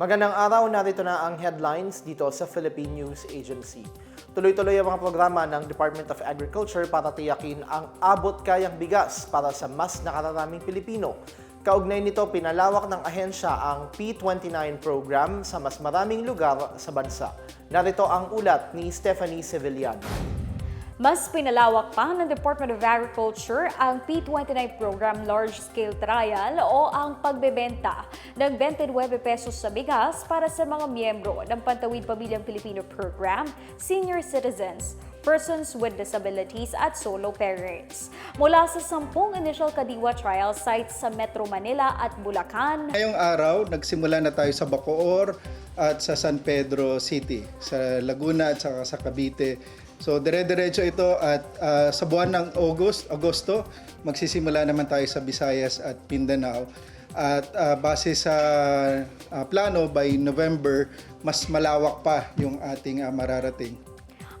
Magandang araw, narito na ang headlines dito sa Philippine News Agency. Tuloy-tuloy ang mga programa ng Department of Agriculture para tiyakin ang abot kayang bigas para sa mas nakararaming Pilipino. Kaugnay nito, pinalawak ng ahensya ang P29 program sa mas maraming lugar sa bansa. Narito ang ulat ni Stephanie Civiliano. Mas pinalawak pa ng Department of Agriculture ang P29 Program Large Scale Trial o ang pagbebenta ng 29 pesos sa bigas para sa mga miyembro ng Pantawid Pamilyang Pilipino Program, senior citizens, persons with disabilities at solo parents. Mula sa sampung initial Kadiwa trial sites sa Metro Manila at Bulacan, Ngayong araw, nagsimula na tayo sa Bacoor at sa San Pedro City, sa Laguna at saka sa Cavite. So dire-diretso ito at ah, sa buwan ng August, Agosto, magsisimula naman tayo sa Visayas at Mindanao. At ah, base sa ah, plano by November, mas malawak pa yung ating ah, mararating.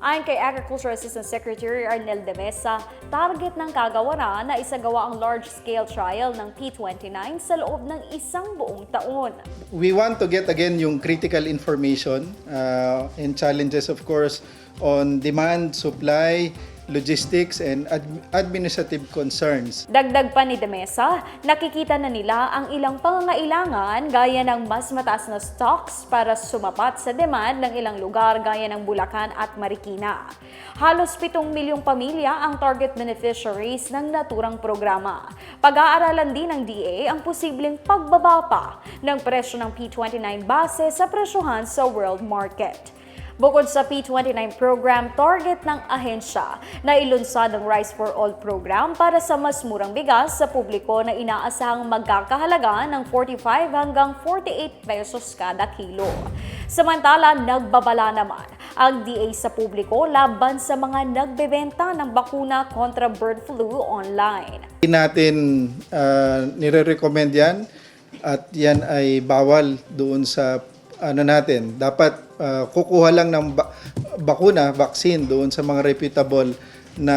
Ayon kay Agriculture Assistant Secretary Arnel de Mesa, target ng kagawaran na isagawa ang large-scale trial ng P29 sa loob ng isang buong taon. we want to get again yung critical information uh, and challenges of course on demand, supply, logistics and ad- administrative concerns. Dagdag pa ni de Mesa, nakikita na nila ang ilang pangangailangan gaya ng mas mataas na stocks para sumapat sa demand ng ilang lugar gaya ng Bulacan at Marikina. Halos 7 milyong pamilya ang target beneficiaries ng naturang programa. Pag-aaralan din ng DA ang posibleng pagbaba pa ng presyo ng P29 base sa presyohan sa world market. Bukod sa P29 program, target ng ahensya na ilunsad ang Rice for All program para sa mas murang bigas sa publiko na inaasahang magkakahalaga ng 45 hanggang 48 pesos kada kilo. Samantala, nagbabala naman ang DA sa publiko laban sa mga nagbebenta ng bakuna kontra bird flu online. Hindi natin uh, nire-recommend yan at yan ay bawal doon sa ano natin. Dapat uh, kukuha lang ng ba- bakuna, vaccine doon sa mga reputable na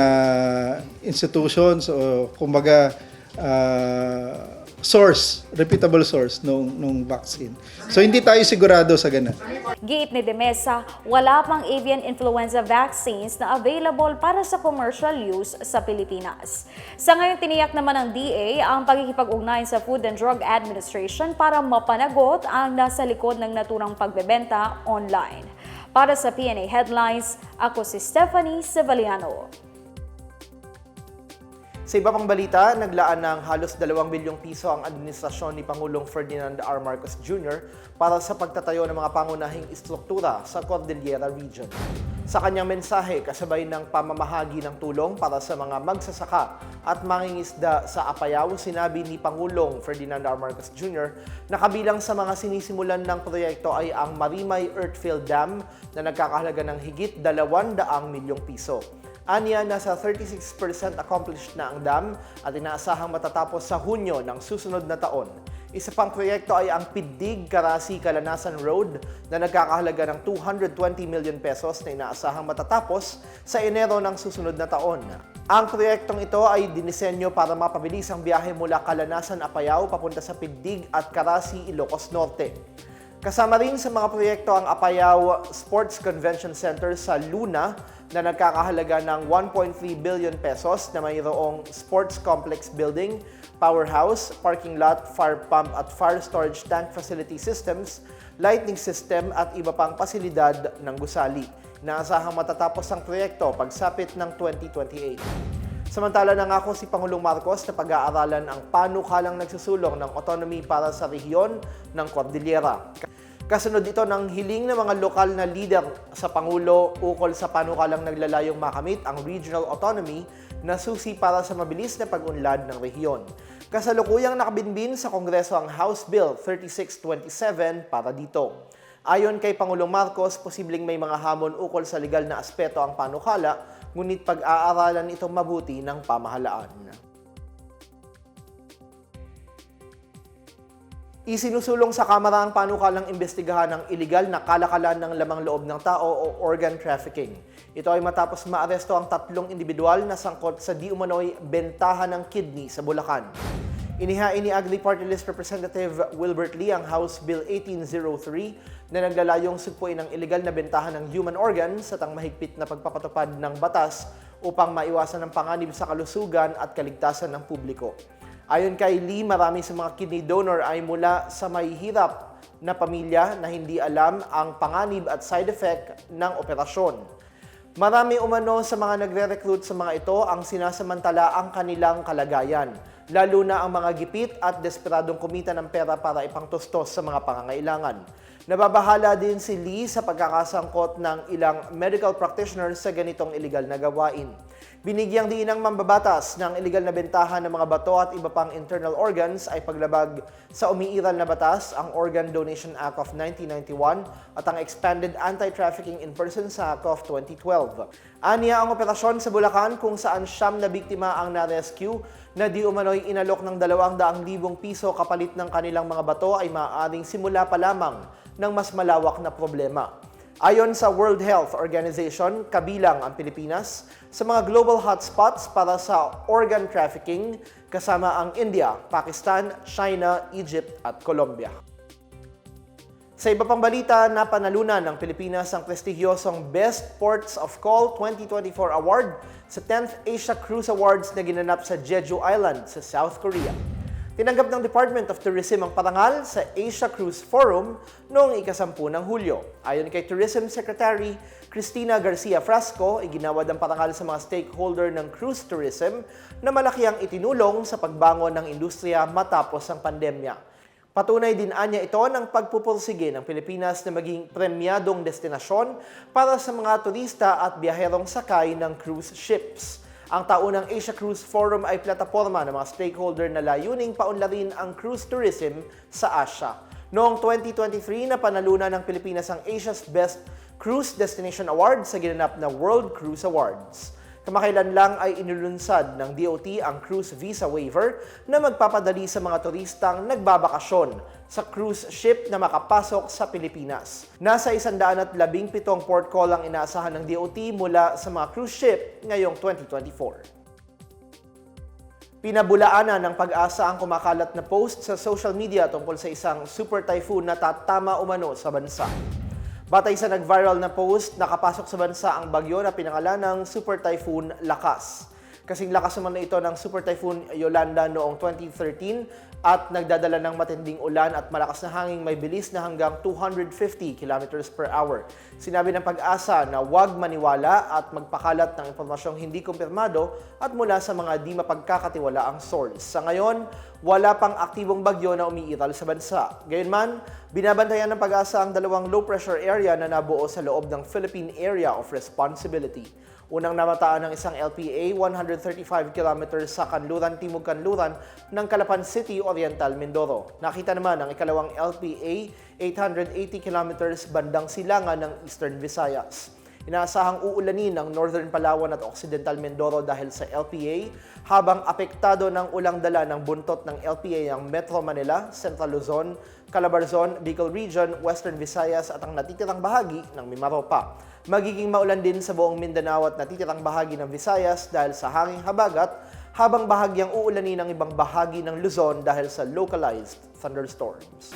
institutions o kumbaga uh, source, reputable source nung, nung vaccine. So hindi tayo sigurado sa ganun. Giit ni Demesa, wala pang avian influenza vaccines na available para sa commercial use sa Pilipinas. Sa ngayon, tiniyak naman ng DA ang pagkikipag-ugnayan sa Food and Drug Administration para mapanagot ang nasa likod ng naturang pagbebenta online. Para sa PNA Headlines, ako si Stephanie Sevaliano. Sa iba pang balita, naglaan ng halos 2 bilyong piso ang administrasyon ni Pangulong Ferdinand R. Marcos Jr. para sa pagtatayo ng mga pangunahing istruktura sa Cordillera Region. Sa kanyang mensahe, kasabay ng pamamahagi ng tulong para sa mga magsasaka at mangingisda sa Apayao, sinabi ni Pangulong Ferdinand R. Marcos Jr. na kabilang sa mga sinisimulan ng proyekto ay ang Marimay Earthfill Dam na nagkakahalaga ng higit 200 milyong piso. Anya, nasa 36% accomplished na ang dam at inaasahang matatapos sa Hunyo ng susunod na taon. Isa pang proyekto ay ang Pidig Karasi Kalanasan Road na nagkakahalaga ng 220 million pesos na inaasahang matatapos sa Enero ng susunod na taon. Ang proyektong ito ay dinisenyo para mapabilis ang biyahe mula Kalanasan, Apayao papunta sa Pidig at Karasi, Ilocos Norte. Kasama rin sa mga proyekto ang Apayao Sports Convention Center sa Luna na nagkakahalaga ng 1.3 billion pesos na mayroong sports complex building, powerhouse, parking lot, fire pump at fire storage tank facility systems, lighting system at iba pang pasilidad ng gusali. Naasahang matatapos ang proyekto pagsapit ng 2028. Samantala nangako si Pangulong Marcos na pag-aaralan ang panukalang nagsusulong ng autonomy para sa rehiyon ng Cordillera. Kasunod ito ng hiling ng mga lokal na leader sa Pangulo ukol sa panukalang naglalayong makamit ang regional autonomy na susi para sa mabilis na pag-unlad ng rehiyon. Kasalukuyang nakabinbin sa Kongreso ang House Bill 3627 para dito. Ayon kay Pangulong Marcos, posibleng may mga hamon ukol sa legal na aspeto ang panukala, ngunit pag-aaralan ito mabuti ng pamahalaan. Isinusulong sa Kamara ang panukalang imbestigahan ng iligal na kalakalan ng lamang loob ng tao o organ trafficking. Ito ay matapos maaresto ang tatlong individual na sangkot sa di umano'y bentahan ng kidney sa Bulacan. Inihain ni Agri Party List Representative Wilbert Lee ang House Bill 1803 na naglalayong sugpuin ang illegal na bentahan ng human organs at ang mahigpit na pagpapatupad ng batas upang maiwasan ang panganib sa kalusugan at kaligtasan ng publiko. Ayon kay Lee, marami sa mga kidney donor ay mula sa mahihirap na pamilya na hindi alam ang panganib at side effect ng operasyon. Marami umano sa mga nagre-recruit sa mga ito ang sinasamantala ang kanilang kalagayan, lalo na ang mga gipit at desperadong kumita ng pera para ipangtustos sa mga pangangailangan. Nababahala din si Lee sa pagkakasangkot ng ilang medical practitioners sa ganitong illegal na gawain. Binigyang diin ng mambabatas ng illegal na bentahan ng mga bato at iba pang internal organs ay paglabag sa umiiral na batas, ang Organ Donation Act of 1991 at ang Expanded Anti-Trafficking in Persons Act of 2012. Aniya ang operasyon sa Bulacan kung saan siyam na biktima ang na-rescue na di umano'y inalok ng 200,000 piso kapalit ng kanilang mga bato ay maaaring simula pa lamang ng mas malawak na problema. Ayon sa World Health Organization, kabilang ang Pilipinas sa mga global hotspots para sa organ trafficking kasama ang India, Pakistan, China, Egypt at Colombia. Sa iba pang balita, napanalunan ng Pilipinas ang prestigyosong Best Ports of Call 2024 Award sa 10th Asia Cruise Awards na ginanap sa Jeju Island sa South Korea. Tinanggap ng Department of Tourism ang parangal sa Asia Cruise Forum noong ikasampu ng Hulyo. Ayon kay Tourism Secretary Cristina Garcia Frasco, iginawad ang parangal sa mga stakeholder ng cruise tourism na malaki ang itinulong sa pagbangon ng industriya matapos ang pandemya. Patunay din anya ito ng pagpupursige ng Pilipinas na maging premyadong destinasyon para sa mga turista at biyaherong sakay ng cruise ships. Ang taunang Asia Cruise Forum ay plataforma ng mga stakeholder na layuning paunlarin ang cruise tourism sa Asia. Noong 2023, napanalunan ng Pilipinas ang Asia's Best Cruise Destination Award sa ginanap na World Cruise Awards. Kamakailan lang ay inulunsad ng DOT ang cruise visa waiver na magpapadali sa mga turistang nagbabakasyon sa cruise ship na makapasok sa Pilipinas. Nasa 117 port call ang inaasahan ng DOT mula sa mga cruise ship ngayong 2024. Pinabulaanan ng pag-asa ang kumakalat na post sa social media tungkol sa isang super typhoon na tatama umano sa bansa. Batay sa nag-viral na post, nakapasok sa bansa ang bagyo na pinangalan ng Super Typhoon Lakas. Kasing lakas naman na ito ng Super Typhoon Yolanda noong 2013 at nagdadala ng matinding ulan at malakas na hangin may bilis na hanggang 250 km per hour. Sinabi ng pag-asa na huwag maniwala at magpakalat ng impormasyong hindi kumpirmado at mula sa mga di mapagkakatiwala ang source. Sa ngayon, wala pang aktibong bagyo na umiiral sa bansa. Gayunman, binabantayan ng pag-asa ang dalawang low pressure area na nabuo sa loob ng Philippine Area of Responsibility. Unang namataan ng isang LPA 135 km sa Kanluran, Timog Kanluran ng Calapan City, Oriental, Mindoro. Nakita naman ang ikalawang LPA 880 km bandang silangan ng Eastern Visayas. Inaasahang uulanin ng Northern Palawan at Occidental Mindoro dahil sa LPA, habang apektado ng ulang dala ng buntot ng LPA ang Metro Manila, Central Luzon, Calabarzon, Bicol Region, Western Visayas at ang natitirang bahagi ng Mimaropa. Magiging maulan din sa buong Mindanao at natitirang bahagi ng Visayas dahil sa hanging habagat, habang bahagyang uulanin ng ibang bahagi ng Luzon dahil sa localized thunderstorms.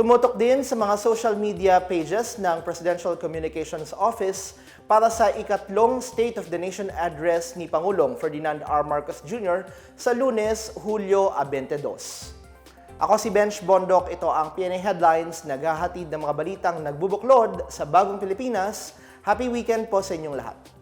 Tumutok din sa mga social media pages ng Presidential Communications Office para sa ikatlong State of the Nation address ni Pangulong Ferdinand R. Marcos Jr. sa lunes, Hulyo 22. Ako si Bench Bondok, ito ang PNA Headlines, naghahatid ng mga balitang nagbubuklod sa bagong Pilipinas. Happy weekend po sa inyong lahat.